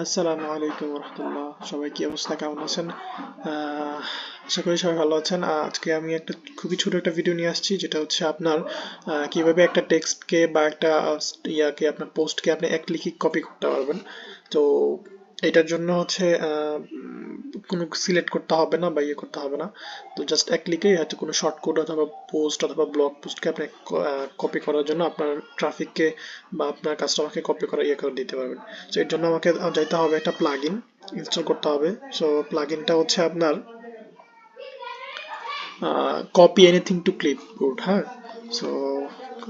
আসসালামু আলাইকুম রহমতুল্লাহ। সবাই কি অবস্থা, কেমন আছেন? আশা করি সবাই ভালো আছেন। আজকে আমি একটা খুবই ছোট একটা ভিডিও নিয়ে আসছি, যেটা হচ্ছে আপনার কীভাবে একটা টেক্সটকে বা একটা ইয়াকে, আপনার পোস্টকে আপনি এক ক্লিকে কপি করতে পারবেন। তো এটার জন্য হচ্ছে কোনো সিলেক্ট করতে হবে না বা ইয়ে করতে হবে না। তো জাস্ট এক ক্লিকেই হয়তো কোনো শর্টকট অথবা পোস্ট অথবা ব্লগ পোস্টকে আপনি কপি করার জন্য আপনার ট্রাফিককে বা আপনার কাস্টমারকে কপি করে ইয়ে করে দিতে পারবেন। তো এর জন্য আমাকে যাইতে হবে একটা প্লাগ ইন ইনস্টল করতে হবে। সো প্লাগ ইনটা হচ্ছে আপনার কপি এনিথিং টু ক্লিপবোর্ড হ্যাঁ? সো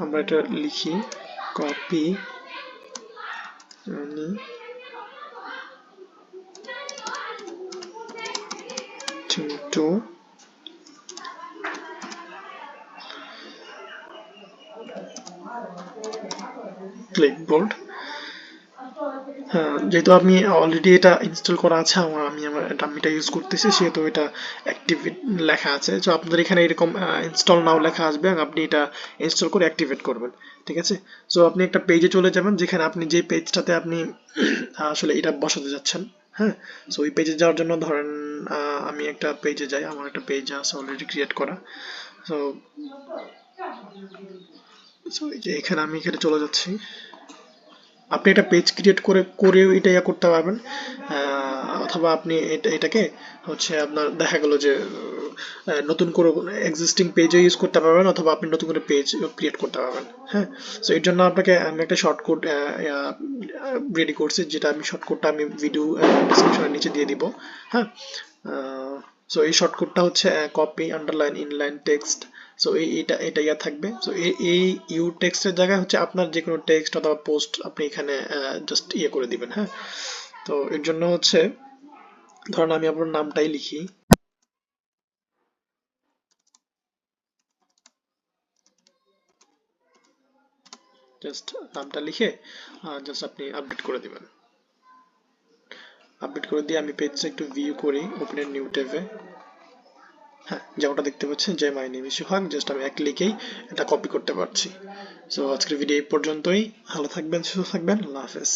আমরা এটা লিখি কপি টু ক্লিপবোর্ড হ্যাঁ যেহেতু আমি অলরেডি এটা ইনস্টল করা আছে, আমার, আমি আমার আমি ইউজ করতেছি, সেহেতু এটা অ্যাক্টিভেট লেখা আছে। তো আপনাদের এখানে এরকম ইনস্টল নাও লেখা আসবে আপনি এটা ইনস্টল করে অ্যাক্টিভেট করবেন, ঠিক আছে? সো আপনি একটা পেজে চলে যাবেন, যেখানে আপনি যে পেজটাতে আপনি, আসলে এটা বসাতে যাচ্ছেন। হ্যাঁ সো ওই পেজে যাওয়ার জন্য ধরেন আমি একটা পেজে যাই, আমার একটা পেজ আছে অলরেডি ক্রিয়েট করা। সো সো এই যে এখানে আমি এখানে চলে যাচ্ছি। আপনি একটা পেজ ক্রিয়েট করে করেও এটা ইয়া করতে পারবেন। অথবা আপনি এটা, এটাকে হচ্ছে আপনার দেখা গেল যে নতুন করে এক্সিস্টিং পেজও ইউজ করতে পারবেন অথবা আপনি নতুন করে পেজ ক্রিয়েট করতে পারবেন হ্যাঁ? সো এর জন্য আপনাকে আমি একটা শর্টকট রেডি করছি, যেটা আমি শর্টকটটা আমি ভিডিও ডিসক্রিপশনের নিচে দিয়ে দিব হ্যাঁ? সো এই শর্টকটটা হচ্ছে copy underline inline text so এই এটা এটা ইয়া থাকবে সো এই ইউ টেক্সটের জায়গায় হচ্ছে আপনার যে কোনো টেক্সট অথবা পোস্ট আপনি এখানে জাস্ট ইয়ে করে দিবেন হ্যাঁ? তো এর জন্য হচ্ছে, ধরুন আমি আপনার নামটাই লিখি। জাস্ট নামটা লিখে জাস্ট আপনি আপডেট করে দিবেন। আপডেট করে দিয়ে আমি পেজটা একটু ভিউ করি ওপেন নিউ ট্যাবে হ্যাঁ যেমনটা দেখতে পাচ্ছেন, যে মাই নেম ইস্যু জাস্ট আমি এক ক্লিকেই এটা কপি করতে পারছি। সো আজকের ভিডিও এই পর্যন্তই। ভালো থাকবেন, সুস্থ থাকবেন, আল্লাহ হাফেজ।